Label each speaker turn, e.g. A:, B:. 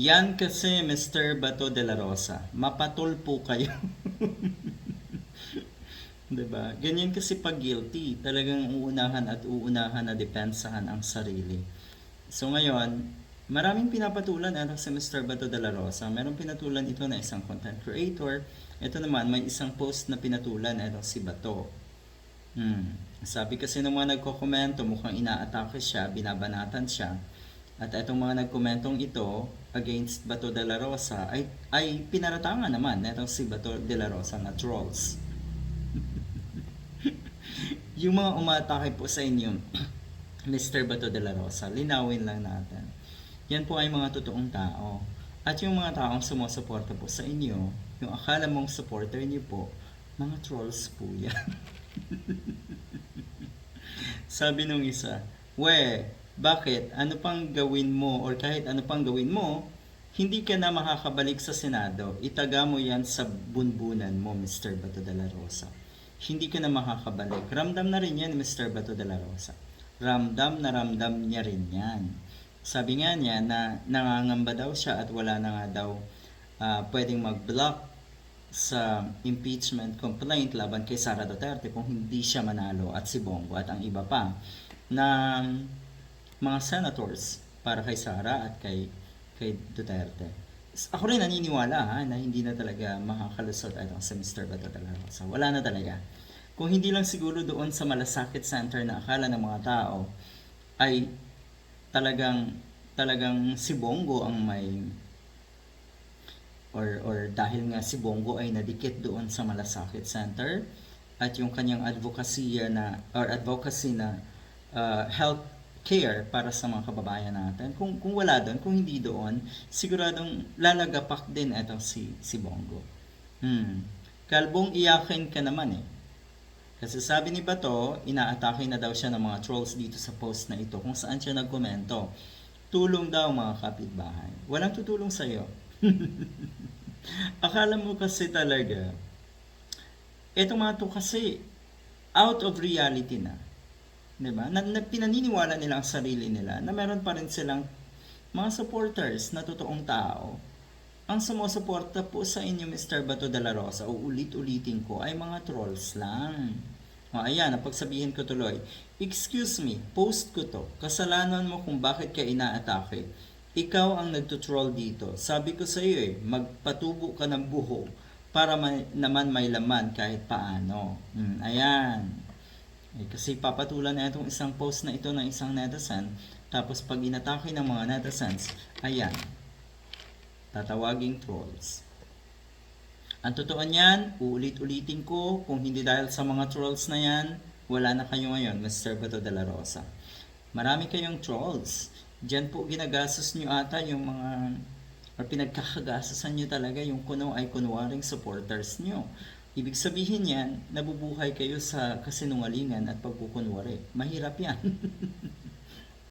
A: Yan kasi Mr. Bato de la Rosa. Mapatol po kayo. 'Di ba? Ganyan kasi pag guilty, talagang uunahan at uunahan na depensahan ang sarili. So ngayon, maraming pinapatulan ano si Mr. Bato de la Rosa. Meron pinatulan ito na isang content creator. Ito naman may isang post na pinatulan ano si Bato. Hmm. Sabi kasi ng mga nagko-komento, mukhang inaatake siya, binabanatan siya. At itong mga nagkomentong ito against Bato de la Rosa ay, ay pinaratangan naman itong si Bato de la Rosa na trolls. yung mga umatake po sa inyo, Mr. Bato de la Rosa, linawin lang natin. Yan po ay mga totoong tao. At yung mga taong sumusuporta po sa inyo, yung akala mong supporter niyo po, mga trolls po yan. Sabi nung isa, we, bakit? Ano pang gawin mo or kahit ano pang gawin mo, hindi ka na makakabalik sa Senado. Itaga mo yan sa bunbunan mo, Mr. Bato de la Rosa. Hindi ka na makakabalik. Ramdam na rin yan, Mr. Bato de la Rosa. Ramdam na ramdam niya rin yan. Sabi nga niya na nangangamba daw siya at wala na nga daw ah, pwedeng mag-block sa impeachment complaint laban kay Sara Duterte kung hindi siya manalo at si Bongo at ang iba pa na mga senators para kay Sara at kay kay Duterte. Ako rin naniniwala ha, na hindi na talaga makakalusot ano, sa Mr. Bato de la Rosa. Wala na talaga. Kung hindi lang siguro doon sa Malasakit Center na akala ng mga tao ay talagang talagang si Bongo ang may or or dahil nga si Bongo ay nadikit doon sa Malasakit Center at yung kanyang advocacy na or advocacy na uh, health care para sa mga kababayan natin. Kung kung wala doon, kung hindi doon, siguradong lalagapak din itong si si Bongo. Hmm. Kalbong iyakin ka naman eh. Kasi sabi ni Bato, inaatake na daw siya ng mga trolls dito sa post na ito kung saan siya nagkomento. Tulong daw mga kapitbahay. Walang tutulong sa'yo. Akala mo kasi talaga, eto mga to kasi out of reality na. 'Di ba? Na, na pinaniniwala nila ang sarili nila na meron pa rin silang mga supporters na totoong tao. Ang sumusuporta po sa inyo, Mr. Bato de la Rosa, o ulit-ulitin ko, ay mga trolls lang. O, ayan, napagsabihin ko tuloy. Excuse me, post ko to. Kasalanan mo kung bakit ka inaatake. Ikaw ang nagtutroll dito. Sabi ko sa iyo eh, magpatubo ka ng buho para may, naman may laman kahit paano. Hmm, ayan. Eh, kasi papatulan na itong isang post na ito ng isang netizen. Tapos pag inatake ng mga netizens, ayan. Tatawaging trolls. Ang totoo niyan, uulit-ulitin ko, kung hindi dahil sa mga trolls na yan, wala na kayo ngayon, Mr. Bato de la Rosa. Marami kayong trolls. Diyan po ginagastos nyo ata yung mga or pinagkakagasasan nyo talaga yung kuno ay kunwaring supporters nyo. Ibig sabihin yan, nabubuhay kayo sa kasinungalingan at pagkukunwari. Mahirap yan.